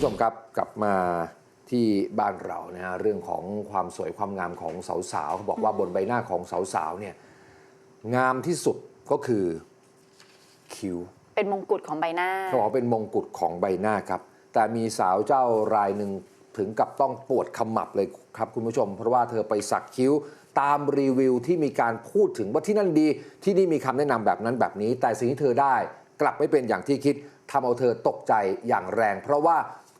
ผู้ชมครับกลับมาที่บ้านเรานะฮะเรื่องของความสวยความงามของสาวๆเขาบอกว่าบนใบหน้าของสาวๆเนี่ยงามที่สุดก็คือคิ้วเป็นมงกุฎของใบหน้าเขาบอกว่าเป็นมงกุฎของใบหน้าครับ แต่มีสาวเจ้ารายหนึ่งถึงกับต้องปวดขมับเลยครับคุณผู้ชม เพราะว่าเธอไปสักคิ้วตามรีวิวที่มีการพูดถึงว่าที่นั่นดี ที่นี่มีคำแนะนำแบบนั้นแบบนี้ แต่สิ่งที่เธอได้กลับไม่เป็นอย่างที่คิดทำเอาเธอตกใจอย่างแรง เพราะว่า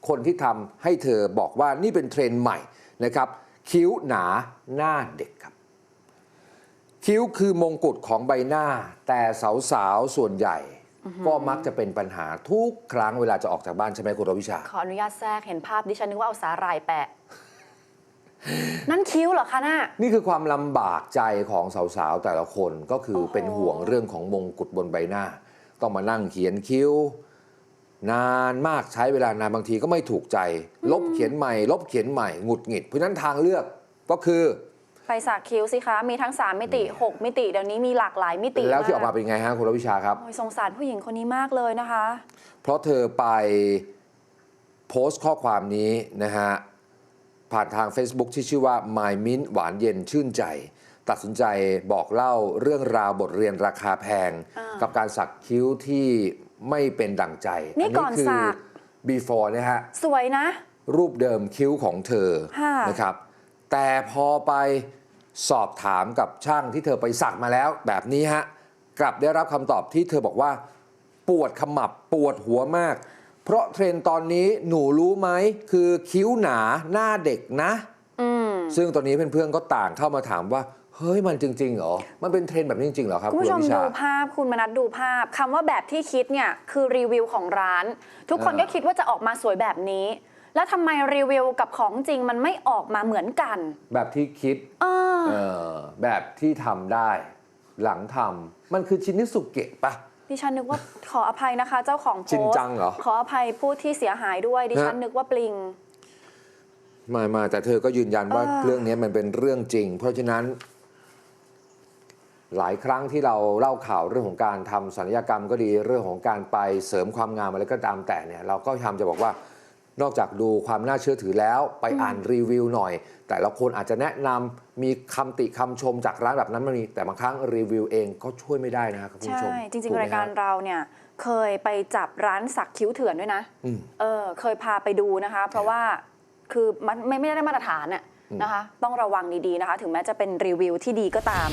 คนที่ทำให้เธอบอกว่านี่เป็นเทรนด์ใหม่นะครับ คิ้วหนาหน้าเด็กครับ คิ้วคือมงกุฎของใบหน้า แต่สาวๆส่วนใหญ่ก็มักจะเป็นปัญหาทุกครั้งเวลาจะออกจากบ้านใช่ไหมคุณรวิชา ขออนุญาตแทรกเห็นภาพดิฉันนึกว่าเอาสาหร่ายแปะ นั่นคิ้วเหรอคะน่ะนี่คือความลำบากใจของสาวๆแต่ละคนก็คือโอ้โหเป็นห่วงเรื่องของมงกุฎบนใบหน้า ต้องมานั่งเขียนคิ้ว นานมากใช้เวลานานบางทีก็ไม่ถูกใจ ลบเขียนใหม่ ลบเขียนใหม่หงุดหงิด เพราะฉะนั้นทางเลือกก็คือไปสักคิ้วสิคะ มีทั้ง 3 มิติ 6 มิติ เดี๋ยวนี้มีหลากหลายมิติแล้วที่ออกมาเป็นไงฮะคุณรวิชาครับโอ้ยสงสารผู้หญิงคนนี้มากเลยนะคะ เพราะเธอไปโพสต์ข้อความนี้นะฮะผ่านทาง Facebook ที่ชื่อว่า My Mint หวานเย็นชื่นใจ ตัดสินใจบอกเล่าเรื่องราวบทเรียนราคาแพงอ่ากักับการสักคิ้วที่ ไม่เป็นดั่งใจ นี่ก่อนคืสัก before นะฮะ สวยนะ รูปเดิมคิ้วของเธอค่ะนะครับ แต่พอไปสอบถามกับช่างที่เธอไปสักมาแล้ว แบบนี้ฮะ กลับได้รับคำตอบที่เธอบอกว่า ปวดขมับปวดหัวมาก เพราะเทรนด์ตอนนี้หนูรู้ไหม คือคิ้วหนาหน้าเด็กนะอืมซึ่งตอนนี้เพื่อนๆก็ต่างเข้ามาถามว่า เฮ้ยมันจริงๆเหรอ มันเป็นเทรนด์แบบนี้จริงๆเหรอครับคุณคุณผู้ชมวิชาดูภาพคุณมนัดดูภาพคำว่าแบบที่คิดเนี่ยคือรีวิวของร้าน ทุกคนอ่าก็คิดว่าจะออกมาสวยแบบนี้ แล้วทำไมรีวิวกับของจริงมันไม่ออกมาเหมือนกัน แบบที่คิดเออเออแบบที่ทำได้ หลังทำมันคือชินิสุเกะปะดิฉันนึกว่าขออภัยนะคะ เจ้าของโพจริงสต์จังเหรอขออภัยผู้ที่เสียหายด้วยดิฉันฮะนึกว่าปลิงไม่มาแต่เธอก็ยืนยันว่าเออเรื่องนี้มันเป็นเรื่องจริง เพราะฉะนั้น หลายครั้งที่เราเล่าข่าวเรื่องของการทำศัลยกรรมก็ดีเรื่องของการไปเสริมความงามอะไรก็ตามแต่เนี่ยเราก็พยายามจะบอกว่านอกจากดูความน่าเชื่อถือแล้วไปอ่านรีวิวหน่อย แต่ละคนอาจจะแนะนำมีคำติคำชมจากร้านแบบนั้นมันมีแต่บางครั้งรีวิวเองก็ช่วยไม่ได้นะครับคุณใช่ผู้ชมจริงถูกๆไหมรายการฮะเราเนี่ยเคยไปจับร้านสักคิ้วเถื่อนด้วยนะอืมเออเคยพาไปดูนะคะ เพราะว่าคือมันไม่ไม่ได้มาตรฐานน่ะนะคะ ต้องระวังดีๆนะคะ ถึงแม้จะเป็นรีวิวที่ดีก็ตาม